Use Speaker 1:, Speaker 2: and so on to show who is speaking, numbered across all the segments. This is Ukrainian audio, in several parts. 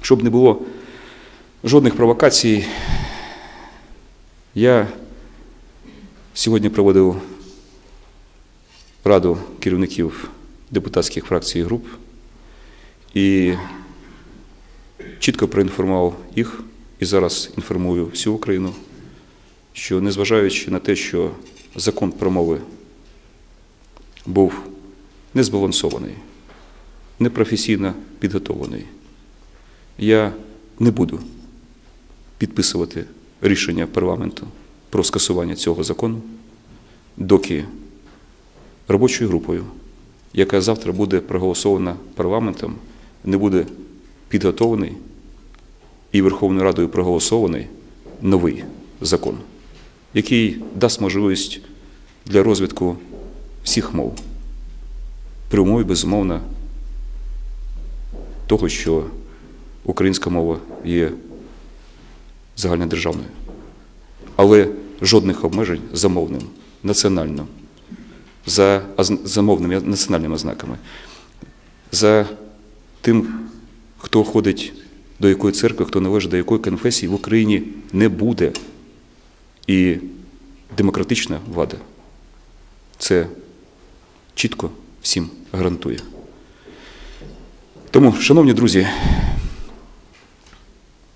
Speaker 1: Щоб не було жодних провокацій, я сьогодні проводив раду керівників депутатських фракцій і груп і чітко проінформував їх і зараз інформую всю Україну, що незважаючи на те, що закон про мови був незбалансований, непрофесійно підготовлений, я не буду підписувати рішення парламенту про скасування цього закону, доки робочою групою, яка завтра буде проголосована парламентом, не буде підготовлений і Верховною Радою проголосований новий закон, який дасть можливість для розвитку всіх мов, при умові, безумовно, того, що українська мова є загальнодержавною, але жодних обмежень замовним, національним, за аз- замовними національними ознаками, за тим, хто ходить до якої церкви, хто належить до якої конфесії в Україні не буде. І демократична влада це чітко всім гарантує. Тому, шановні друзі,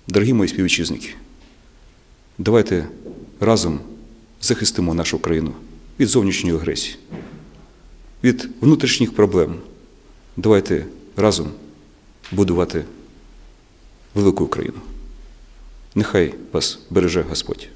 Speaker 1: дорогі мої співвітчизники, давайте разом захистимо нашу країну від зовнішньої агресії, від внутрішніх проблем. Давайте разом будувати велику Україну. Нехай вас береже Господь.